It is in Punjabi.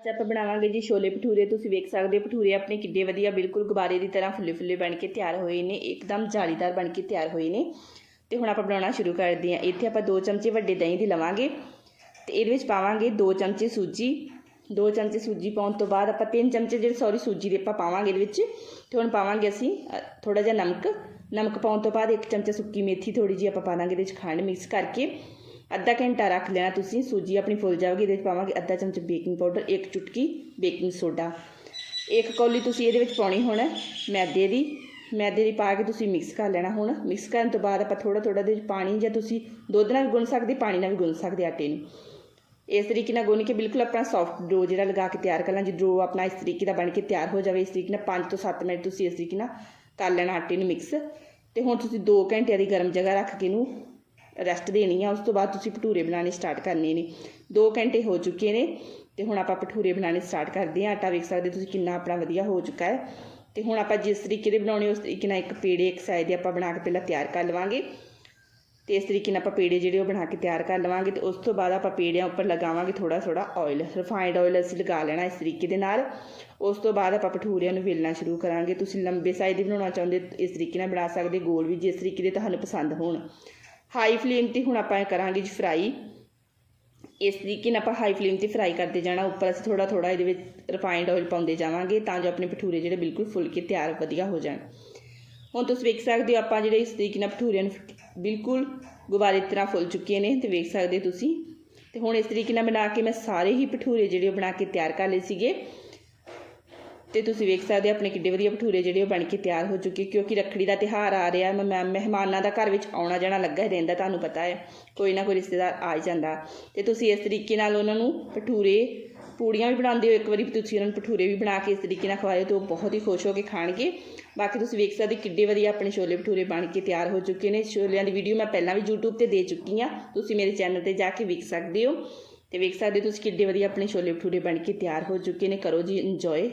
ਅੱਜ ਆਪਾਂ ਬਣਾਵਾਂਗੇ ਜੀ ਛੋਲੇ ਭਟੂਰੇ, ਤੁਸੀਂ ਵੇਖ ਸਕਦੇ ਹੋ, ਭਟੂਰੇ ਆਪਣੇ ਕਿੱਡੇ ਵਧੀਆ, ਬਿਲਕੁਲ ਗੁਬਾਰੇ ਦੀ ਤਰ੍ਹਾਂ ਫੁੱਲੇ ਫੁੱਲੇ ਬਣ ਕੇ ਤਿਆਰ ਹੋਏ ਨੇ, ਇੱਕਦਮ ਜਾਲੀਦਾਰ ਬਣ ਕੇ ਤਿਆਰ ਹੋਏ ਨੇ। ਤੇ ਹੁਣ ਆਪਾਂ ਬਣਾਉਣਾ ਸ਼ੁਰੂ ਕਰਦੇ ਹਾਂ। ਇੱਥੇ ਆਪਾਂ 2 ਚਮਚੇ ਵੱਡੇ ਦਹੀਂ ਦੇ ਲਵਾਂਗੇ ਤੇ ਇਹਦੇ ਵਿੱਚ ਪਾਵਾਂਗੇ 2 ਚਮਚੇ ਸੂਜੀ। 2 ਚਮਚੇ ਸੂਜੀ ਪਾਉਣ ਤੋਂ ਬਾਅਦ ਆਪਾਂ 3 ਚਮਚੇ ਜਿਹੜੇ ਸੌਰੀ ਸੂਜੀ ਦੇ ਆਪਾਂ ਪਾਵਾਂਗੇ ਇਹਦੇ ਵਿੱਚ। ਤੇ ਹੁਣ ਪਾਵਾਂਗੇ ਅਸੀਂ ਥੋੜਾ ਜਿਹਾ ਨਮਕ। ਨਮਕ ਪਾਉਣ ਤੋਂ ਬਾਅਦ 1 ਚਮਚਾ ਸੁੱਕੀ ਮੇਥੀ ਥੋੜੀ ਜਿਹੀ ਆਪਾਂ ਪਾ ਦਾਂਗੇ ਇਹਦੇ ਵਿੱਚ ਖੰਡ ਮਿਕਸ ਕਰਕੇ। ਅੱਧਾ ਘੰਟਾ ਰੱਖ ਲੈਣਾ ਤੁਸੀਂ, ਸੂਜੀ ਆਪਣੀ ਫੁੱਲ ਜਾਵੇਗੀ, ਇਹਦੇ ਵਿੱਚ ਪਾਵਾਂਗੇ ਅੱਧਾ ਚਮਚ ਬੇਕਿੰਗ ਪਾਊਡਰ, ਇੱਕ ਚੁਟਕੀ ਬੇਕਿੰਗ ਸੋਡਾ। ਇੱਕ ਕੌਲੀ ਤੁਸੀਂ ਇਹਦੇ ਵਿੱਚ ਪਾਉਣੀ ਹੁਣ, ਮੈਦੇ ਦੀ। ਮੈਦੇ ਦੀ ਪਾ ਕੇ ਤੁਸੀਂ ਮਿਕਸ ਕਰ ਲੈਣਾ ਹੁਣ। ਮਿਕਸ ਕਰਨ ਤੋਂ ਬਾਅਦ ਆਪਾਂ ਥੋੜਾ ਥੋੜਾ ਦੇ ਵਿੱਚ ਪਾਣੀ ਜਾਂ ਤੁਸੀਂ ਦੁੱਧ ਨਾਲ ਵੀ ਗੁੰਨ ਸਕਦੇ, ਪਾਣੀ ਨਾਲ ਵੀ ਗੁੰਨ ਸਕਦੇ ਆਟੇ ਨੂੰ। ਇਸ ਤਰੀਕੇ ਨਾਲ ਗੁੰਨ ਕੇ ਬਿਲਕੁਲ ਆਪਣਾ ਸੌਫਟ ਡੋ ਜਿਹੜਾ ਲਗਾ ਕੇ ਤਿਆਰ ਕਰ ਲਾਂ, ਜੀ ਡੋ ਆਪਣਾ ਇਸ ਤਰੀਕੇ ਦਾ ਬਣ ਕੇ ਤਿਆਰ ਹੋ ਜਾਵੇ, ਇਸ ਤਰੀਕੇ ਨਾਲ 5 ਤੋਂ 7 ਮਿੰਟ ਤੁਸੀਂ ਇਸ ਤਰੀਕੇ ਨਾਲ ਕਰ ਲੈਣਾ ਆਟੇ ਨੂੰ ਮਿਕਸ। ਤੇ ਹੁਣ ਤੁਸੀਂ 2 ਘੰਟਿਆਂ ਦੀ ਗਰਮ ਜਗ੍ਹਾ ਰੱਖ ਕੇ ਇਹਨੂੰ ਰੈਸਟ ਦੇਣੀ ਆ, ਉਸ ਤੋਂ ਬਾਅਦ ਤੁਸੀਂ ਭਟੂਰੇ ਬਣਾਉਣੇ ਸਟਾਰਟ ਕਰਨੇ ਨੇ। 2 ਘੰਟੇ ਹੋ ਚੁੱਕੇ ਨੇ ਤੇ ਹੁਣ ਆਪਾਂ ਭਟੂਰੇ ਬਣਾਉਣੇ ਸਟਾਰਟ ਕਰਦੇ ਹਾਂ। ਆਟਾ ਵੇਖ ਸਕਦੇ ਤੁਸੀਂ ਕਿੰਨਾ ਆਪਣਾ ਵਧੀਆ ਹੋ ਚੁੱਕਾ ਹੈ। ਤੇ ਹੁਣ ਆਪਾਂ ਜਿਸ ਤਰੀਕੇ ਦੇ ਬਣਾਉਣੇ, ਉਸ ਤਰੀਕੇ ਨਾਲ ਇੱਕ ਪੇੜੇ ਇੱਕ ਸਾਈਜ਼ ਦੇ ਆਪਾਂ ਬਣਾ ਕੇ ਪਹਿਲਾਂ ਤਿਆਰ ਕਰ ਲਵਾਂਗੇ। ਤੇ ਇਸ ਤਰੀਕੇ ਨਾਲ ਆਪਾਂ ਪੇੜੇ ਜਿਹੜੇ ਉਹ ਬਣਾ ਕੇ ਤਿਆਰ ਕਰ ਲਵਾਂਗੇ ਤੇ ਉਸ ਤੋਂ ਬਾਅਦ ਆਪਾਂ ਪੇੜਿਆਂ ਉੱਪਰ ਲਗਾਵਾਂਗੇ ਥੋੜਾ ਥੋੜਾ ਆਇਲ ਰਿਫਾਈਨਡ ਆਇਲ ਅਸੀਂ ਲਗਾ ਲੈਣਾ ਇਸ ਤਰੀਕੇ ਦੇ ਨਾਲ। ਉਸ ਤੋਂ ਬਾਅਦ ਆਪਾਂ ਭਟੂਰਿਆਂ ਨੂੰ ਵੇਲਣਾ ਸ਼ੁਰੂ ਕਰਾਂਗੇ। ਤੁਸੀਂ ਲੰਬੇ ਸਾਈਜ਼ ਦੇ ਬਣਾਉਣਾ ਚਾਹੁੰਦੇ ਇਸ ਤਰੀਕੇ ਨਾਲ ਬਣਾ ਸਕਦੇ ਗੋਲ ਵੀ ਜਿਸ ਤਰੀਕੇ ਦੇ ਤੁਹਾਨੂੰ ਪਸੰਦ ਹੋਣ। ਹਾਈ ਫਲੇਮ ਤੇ ਹੁਣ ਆਪਾਂ ਇਹ ਕਰਾਂਗੇ ਜੀ ਫਰਾਈ। ਇਸ ਤਰੀਕੇ ਨਾਲ ਆਪਾਂ ਹਾਈ ਫਲੇਮ ਤੇ ਫਰਾਈ ਕਰਦੇ ਜਾਣਾ। ਉੱਪਰ ਅਸੀਂ ਥੋੜਾ ਥੋੜਾ ਇਹਦੇ ਵਿੱਚ ਰਿਫਾਈਨਡ ਆਇਲ ਪਾਉਂਦੇ ਜਾਵਾਂਗੇ ਤਾਂ ਜੋ ਆਪਣੇ ਭਟੂਰੇ ਜਿਹੜੇ ਬਿਲਕੁਲ ਫੁੱਲ ਕੇ ਤਿਆਰ ਵਧੀਆ ਹੋ ਜਾਣ। ਹੁਣ ਤੁਸੀਂ ਵੇਖ ਸਕਦੇ ਹੋ ਆਪਾਂ ਜਿਹੜੇ ਇਸ ਤਰੀਕੇ ਨਾਲ ਭਟੂਰਿਆਂ ਨੂੰ ਬਿਲਕੁਲ ਗੁਬਾਰੇ ਤਰ੍ਹਾਂ ਫੁੱਲ ਚੁੱਕੇ ਨੇ ਤੇ ਵੇਖ ਸਕਦੇ ਤੁਸੀਂ। ਤੇ ਹੁਣ ਇਸ ਤਰੀਕੇ ਨਾਲ ਬਣਾ ਕੇ ਮੈਂ ਸਾਰੇ ਹੀ ਭਟੂਰੇ ਜਿਹੜੇ ਉਹ ਬਣਾ ਕੇ ਤਿਆਰ ਕਰ ਲਏ ਸੀਗੇ। ਤੇ ਤੁਸੀਂ ਵੇਖ ਸਕਦੇ ਹੋ ਆਪਣੇ ਕਿੱਡੇ ਵਧੀਆ ਭਟੂਰੇ ਜਿਹੜੇ ਉਹ ਬਣ ਕੇ ਤਿਆਰ ਹੋ ਚੁੱਕੇ, ਕਿਉਂਕਿ ਰੱਖੜੀ ਦਾ ਤਿਹਾਰ ਆ ਰਿਹਾ, ਮੈਂ ਮਹਿਮਾਨਾਂ ਦਾ ਘਰ ਵਿੱਚ ਆਉਣਾ ਜਾਣਾ ਲੱਗਾ ਹੀ ਰਹਿੰਦਾ, ਤੁਹਾਨੂੰ ਪਤਾ ਹੈ। ਕੋਈ ਨਾ ਕੋਈ ਰਿਸ਼ਤੇਦਾਰ ਆ ਹੀ ਜਾਂਦਾ। ਤੇ ਤੁਸੀਂ ਇਸ ਤਰੀਕੇ ਨਾਲ ਉਹਨਾਂ ਨੂੰ ਭਟੂਰੇ, ਪੂੜੀਆਂ ਵੀ ਬਣਾਉਂਦੇ ਹੋ, ਇੱਕ ਵਾਰੀ ਤੁਸੀਂ ਉਹਨਾਂ ਨੂੰ ਭਟੂਰੇ ਵੀ ਬਣਾ ਕੇ ਇਸ ਤਰੀਕੇ ਨਾਲ ਖਵਾਇਓ ਤਾਂ ਉਹ ਬਹੁਤ ਹੀ ਖੁਸ਼ ਹੋ ਕੇ ਖਾਣਗੇ। ਬਾਕੀ ਤੁਸੀਂ ਵੇਖ ਸਕਦੇ ਕਿੱਡੇ ਵਧੀਆ ਆਪਣੇ ਛੋਲੇ ਭਟੂਰੇ ਬਣ ਕੇ ਤਿਆਰ ਹੋ ਚੁੱਕੇ ਨੇ। ਛੋਲਿਆਂ ਦੀ ਵੀਡੀਓ ਮੈਂ ਪਹਿਲਾਂ ਵੀ YouTube ਤੇ ਦੇ ਚੁੱਕੀ ਆ ਤੁਸੀਂ ਮੇਰੇ ਚੈਨਲ ਤੇ ਜਾ ਕੇ ਵੇਖ ਸਕਦੇ ਹੋ। ਤੇ ਵੇਖ ਸਕਦੇ ਤੁਸੀਂ ਕਿੱਡੇ ਵਧੀਆ ਆਪਣੇ ਛੋਲੇ ਭਟੂਰੇ ਬਣ ਕੇ ਤਿਆਰ ਹੋ ਚੁੱਕੇ ਨੇ। ਕਰੋ ਜੀ ਇੰਜੋਏ